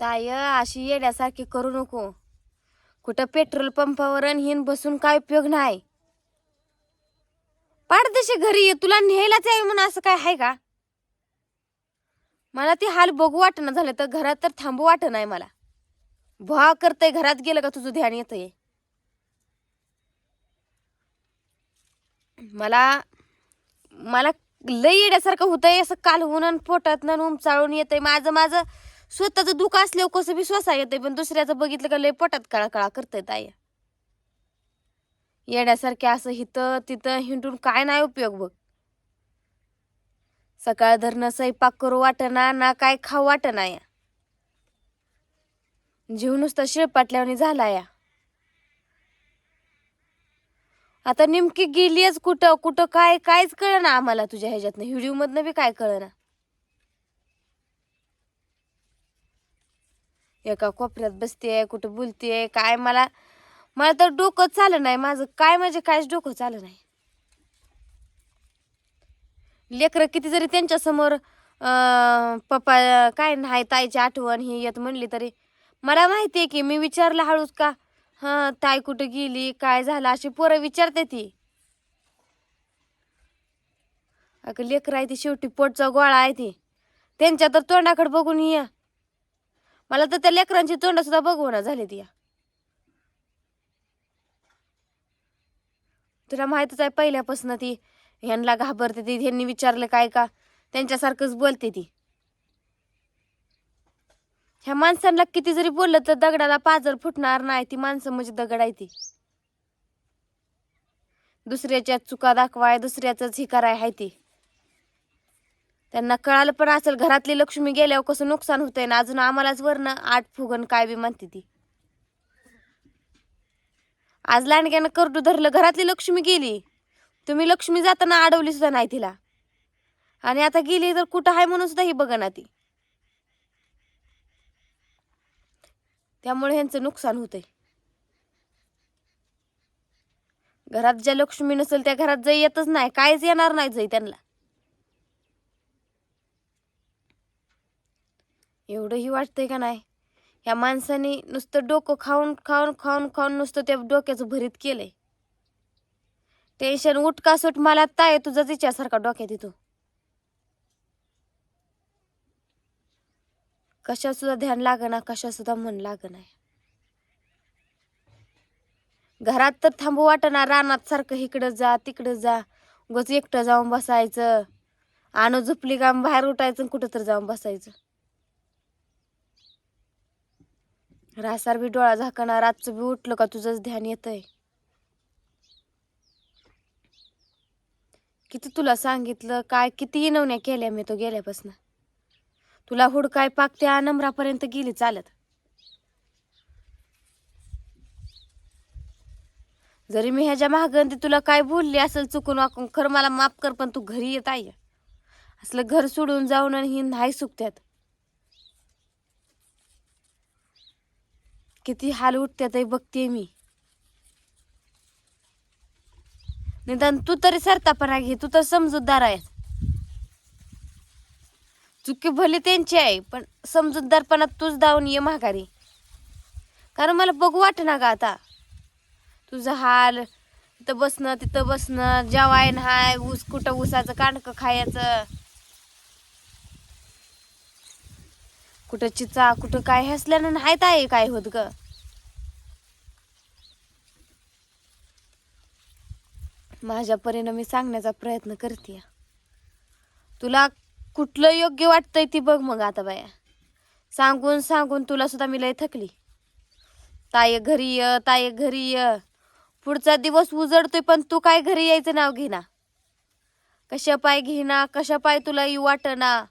ताय अशी येड्यासारखी करू नको. कुठं पेट्रोल पंपावर हिन बसून काय उपयोग नाही. पाडदेशी घरी ये तुला न्यायलाच आहे म्हणून असं काय आहे का? मला ती हाल बघू वाटणं झालं तर घरात तर थांबू वाटत नाही मला. भुवा करतय घरात गेलं का तुझं ध्यान येतंय? मला मला लई येण्यासारखं होतंय असं कालवून आणि पोटात उमचाळून येतंय. माझं माझं स्वतःचं दुःख असल्यावर कसं विश्वास श्वासा पण दुसऱ्याचं बघितलं का लई पटात काळा काळा करतय ताई. येण्यासारखे असं हिथं तिथं हिंडून काय नाही उपयोग बघ. सकाळ धरणं स्वयंपाक करू वाटना ना काय खाऊ वाटना या. जीव नुसता शिळपाटल्याने झाला या. आता नेमकी गेलीच कुठं कुठं काय कायच कळना आम्हाला तुझ्या ह्याच्यातनं. व्हिडिओ मधनं बी काय कळना. एका कोपऱ्यात बसतेय कुठं बोलतेय काय मला मला तर डोकं चाललं नाही. माझं काय म्हणजे कायच डोकं चाललं नाही. लेकरं किती जरी त्यांच्यासमोर पप्पा काय नाही ताईची आठवण ही येत म्हणली तरी मला माहिती आहे की मी विचारलं हळूच का हा ताई कुठं गेली काय झालं अशी पोरं विचारते ती. अगं लेकर आहे ती शेवटी पोटचा गोळा आहे ती. त्यांच्या तर तोंडाकडे बघून या. मला तर त्या लेकरांची तोंड सुद्धा बघवना झाली ती तुला माहितच आहे पहिल्यापासून ती ह्यांना घाबरते ती ह्यांनी विचारलं काय का त्यांच्यासारखंच बोलते ती. ह्या माणसांना किती जरी बोललं तर दगडाला पाजर फुटणार नाही ती माणसं म्हणजे दगड आहे ती. दुसऱ्याच्या चुका दाखवाय दुसऱ्याच ही कराय आहे ती. त्यांना कळालं पण असेल घरातली लक्ष्मी गेल्यावर कसं नुकसान होतंय ना अजून आम्हालाच वरनं आठ फुगन काय बी म्हणते ती. आज लांडग्यानं करडू धरलं घरातली लक्ष्मी गेली. तुम्ही लक्ष्मी जाताना अडवली सुद्धा नाही तिला. आणि आता गेली तर कुठं आहे म्हणून सुद्धा ही बघना ती. त्यामुळे ह्यांचं नुकसान होतंय. घरात ज्या लक्ष्मी नसेल त्या घरात जाई येतच नाही. कायच येणार नाही जाई त्यांना. एवढंही वाटतंय का नाही? ह्या माणसाने नुसतं डोकं खाऊन खाऊन खाऊन खाऊन नुसतं त्या डोक्याचं भरीत केलंय. टेन्शन उठका सुट मला ताय तुझा तिच्यासारखा डोक्यात येतो कशा सुद्धा ध्यान लागना कशा सुद्धा मन लागना. घरात तर थांबू वाटना रानात सारखं इकडं जा तिकडं जा. उगच एकटं जाऊन बसायचं. आणू झोपली का बाहेर उठायचं कुठं तर जाऊन बसायचं. रासार बी डोळा झाकणार रातचं बी उठलं का तुझंच ध्यान येतंय? किती तुला सांगितलं काय किती इनवण्या केल्या मी तो गेल्यापासून? तुला हुडकाय पाक त्या नंबरापर्यंत गेली चालत. जरी मी ह्याच्या महागंती तुला काय बोलली असेल चुकून वाकून खरं मला माफ कर पण तू घरी येत आहे असलं घर सोडून जाऊन आणि ही नाही सुकत्यात. किती हाल उठते ते बघते मी. निदान तू तरी सरतापणा घे तू तर समजूतदार आहेस. चुकी भली त्यांची आहे पण समजूतदारपणात तूच धावून ये माघारी. कारण मला बघू वाट ना का आता. तुझं हाल तिथं बसणं तिथं बसणं जेवायन हाय ऊस कुठं ऊसाचं कांडकं खायचं. कुठं चिचा कुठं काय हसल्यानं नाहीत आहे काय होत ग? माझ्या परीनं मी सांगण्याचा प्रयत्न करते. तुला कुठलं योग्य वाटतंय ती बघ मग आता बाया. सांगून सांगून तुला सुद्धा मी लय थकली. ताय घरी ये ताय घरी ये. पुढचा दिवस उजडतोय पण तू काय घरी यायचं नाव घेना कशा पाय घेना कशा पाय तुला येऊ वाटना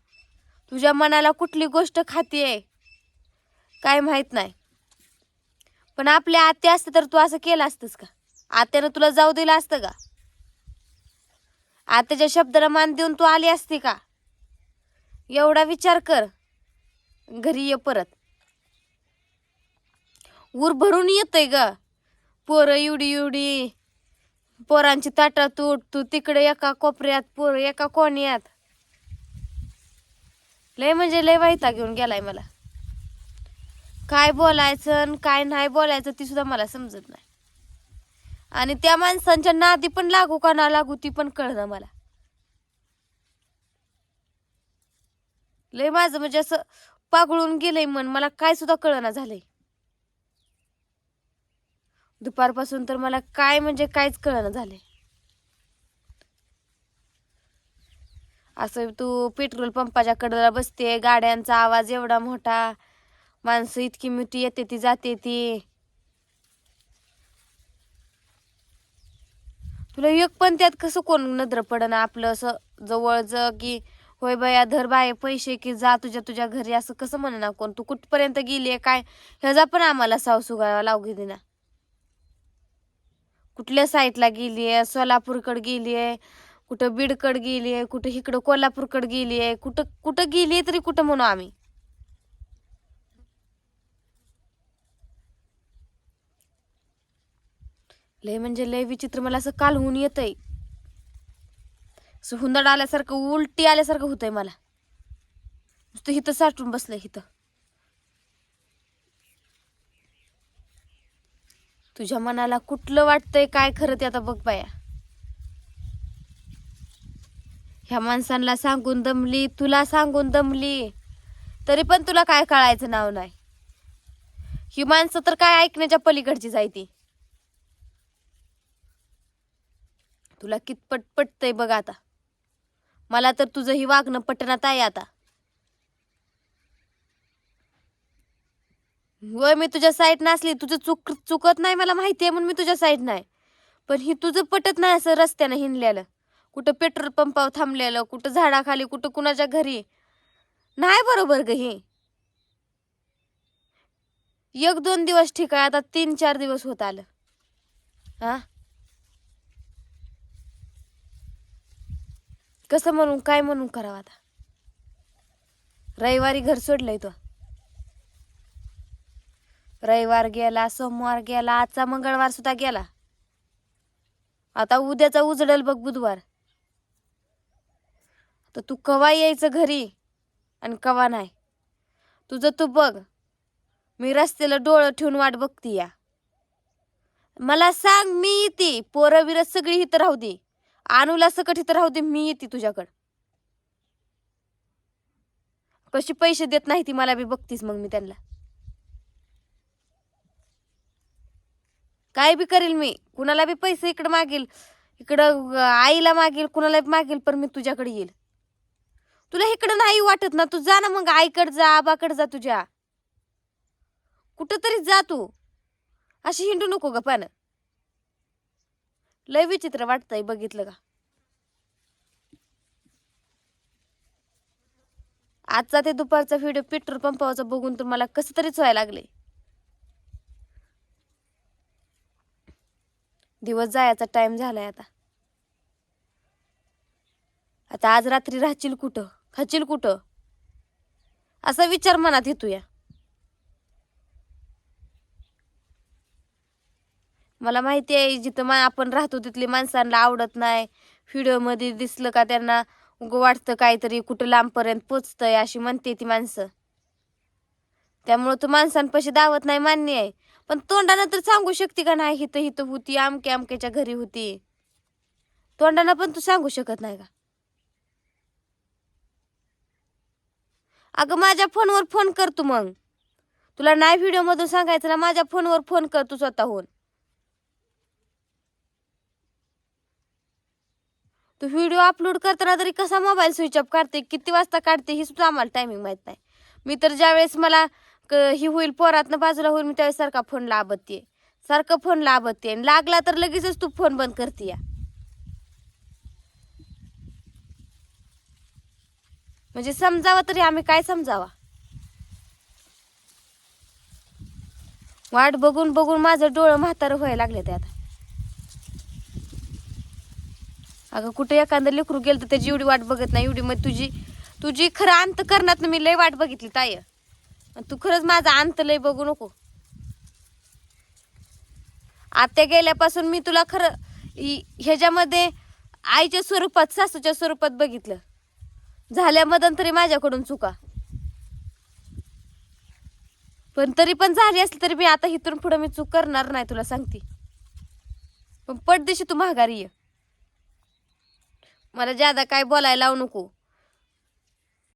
तुझ्या मनाला कुठली गोष्ट खातीये काय माहीत नाही. पण आपल्या आत्या असते तर तू असं केलं असतंस का? आत्यानं तुला जाऊ दिलं असतं का? आत्याच्या शब्दाला मान देऊन तू आली असती का? एवढा विचार कर. घरी ये परत. ऊर भरून येतय ग. पोरं एवढी एवढी. पोरांची ताटा तूट तू तिकडे एका कोपऱ्यात पोर एका कोण्यात. लय म्हणजे लय वाईता घेऊन गेलाय मला. काय बोलायचं आणि काय नाही बोलायचं ती सुद्धा मला समजत नाही. आणि त्या माणसांच्या नादी पण लागू का ना लागू ती पण कळणं मला. लय माझं म्हणजे असं पागळून गेलंय मन मला काय सुद्धा कळना झालंय. दुपारपासून तर मला काय म्हणजे काहीच कळना झालंय. असं तू पेट्रोल पंपाच्या कडेला बसते गाड्यांचा आवाज एवढा मोठा. माणसं इतकी मिठी येते ती जाते ती. तुला एक पण त्यात कसं कोण नजर पडन आपलं असं जवळच की होय बया धर बाय पैसे की जा तुझ्या तुझ्या घरी असं कसं म्हणणार कोण? तू कुठपर्यंत गेली काय? ह्याचा पण आम्हाला सावसू गावा लावू दिना ना. कुठल्या साईडला गेलीये सोलापूरकडे गेलीये कुठं बीडकडे गेलीये कुठं इकडं कोल्हापूरकडे गेलीये कुठं कुठं गेली तरी कुठं म्हणू आम्ही? लय म्हणजे लय विचित्र मला असं कालहून येतंय. असं हुंदड आल्यासारखं उलटी आल्यासारखं होतंय मला. नुसतं हिथं साठून बसलंय हिथं तुझ्या मनाला कुठलं वाटतंय काय खरं ते आता बघ बाया. ह्या माणसांना सांगून दमली तुला सांगून दमली. तरी पण तुला काय कळायचं नाव नाही. ही माणसं तर काय ऐकण्याच्या पलीकडची जायती तुला कितपट पटतंय बघ आता. मला तर तुझं ही वागणं पटण्यात आहे आता. होय मी तुझ्या साईड नसली तुझं चुक चुकत नाही मला माहिती आहे म्हणून मी तुझ्या साईड नाही. पण ही तुझं पटत नाही असं रस्त्यानं हिंडलेलं. कुठं पेट्रोल पंपावर थांबलेलं कुठं झाडाखाली कुठं कुणाच्या घरी. नाही बरोबर ग हे. एक दोन दिवस ठीक आहे आता तीन चार दिवस होत आलं. हा? कसं म्हणून काय म्हणून करावं आता? रविवारी घर सोडलंय तो. रविवार गेला सोमवार गेला आजचा मंगळवार सुद्धा गेला. आता उद्याचा उजडल बघ बुधवार. तर तू कवा यायचं घरी आणि कवा नाही? तुझं तू बघ. मी रस्त्याला डोळं ठेवून वाट बघती या. मला सांग मी येते. पोरं बिरं सगळी इथं राहू दे. आणूला सकट इथं राहू दे मी येते तुझ्याकडं. कशी पैसे देत नाही ती मला बी बघतीस मग मी त्यांना. काय बी करेल मी? कुणाला बी पैसे इकडं मागेल इकडं आईला मागेल कुणाला बी मागेल पण मी तुझ्याकडे येईल. तुला इकडं नाही वाटत ना? तू जा ना मग आईकड जा आबाकड जा तुझ्या. कुठं तरी जा तू. अशी हिंडू नको ग पण लय विचित्र वाटतंय बघितलं का? आजचा ते दुपारचा व्हिडिओ पेट्रोल पंपावरचा बघून तर मला कसं तरीच व्हायला लागले. दिवस जायचा टाइम झालाय आता. आता आज रात्री राहशील कुठं? खाशील कुठं? असा विचार मनात येतो या मला माहिती आहे जिथं मा आपण राहतो तिथली माणसांना आवडत नाही. व्हिडिओमध्ये दिसलं का त्यांना वाटतं काहीतरी कुठं लांबपर्यंत पोचतंय अशी म्हणते ती माणसं. त्यामुळं तू माणसांपाशी दावत नाही मान्य आहे. पण तोंडानं तर सांगू शकते का नाही हिथं हिथं होती आमक्या आमक्याच्या घरी होती. तोंडानं पण तू सांगू शकत नाही का? अगं माझ्या फोनवर फोन कर तू मग. तुला नाही व्हिडिओमधून सांगायचं ना माझ्या फोनवर फोन कर तू स्वतःहून. तू व्हिडिओ अपलोड करताना तरी कसा मोबाईल स्विच ऑफ काढते? किती वाजता काढते ही सुद्धा आम्हाला टायमिंग माहीत नाही. मी तर ज्यावेळेस मला क- ही होईल पोरातनं बाजूला होईल मी त्यावेळेस सारखा फोन लाभते सारखं फोन लाभते लागला तर लगेचच तू फोन बंद करते या म्हणजे समजावं तरी आम्ही काय समजावा? वाट बघून बघून माझं डोळं म्हातारं व्हायला लागले ते आता. अगं कुठे एखादं लेकरू गेलं तर त्याची एवढी वाट बघत नाही एवढी मग तुझी तुझी खरं अंत करण्यात मी लय वाट बघितली ताय आणि तू खरंच माझा अंत लय बघू नको. आत्या गेल्यापासून मी तुला खरं ह्याच्यामध्ये आईच्या स्वरूपात सासूच्या स्वरूपात बघितलं. झाल्या मदन तरी माझ्याकडून चुका. पण तरी पण झाली असली तरी मी आता इथून पुढे मी चूक करणार नाही तुला सांगते. पण पटदिशी तू माघारी ये. मला ज्यादा काय बोलायला लावू नको.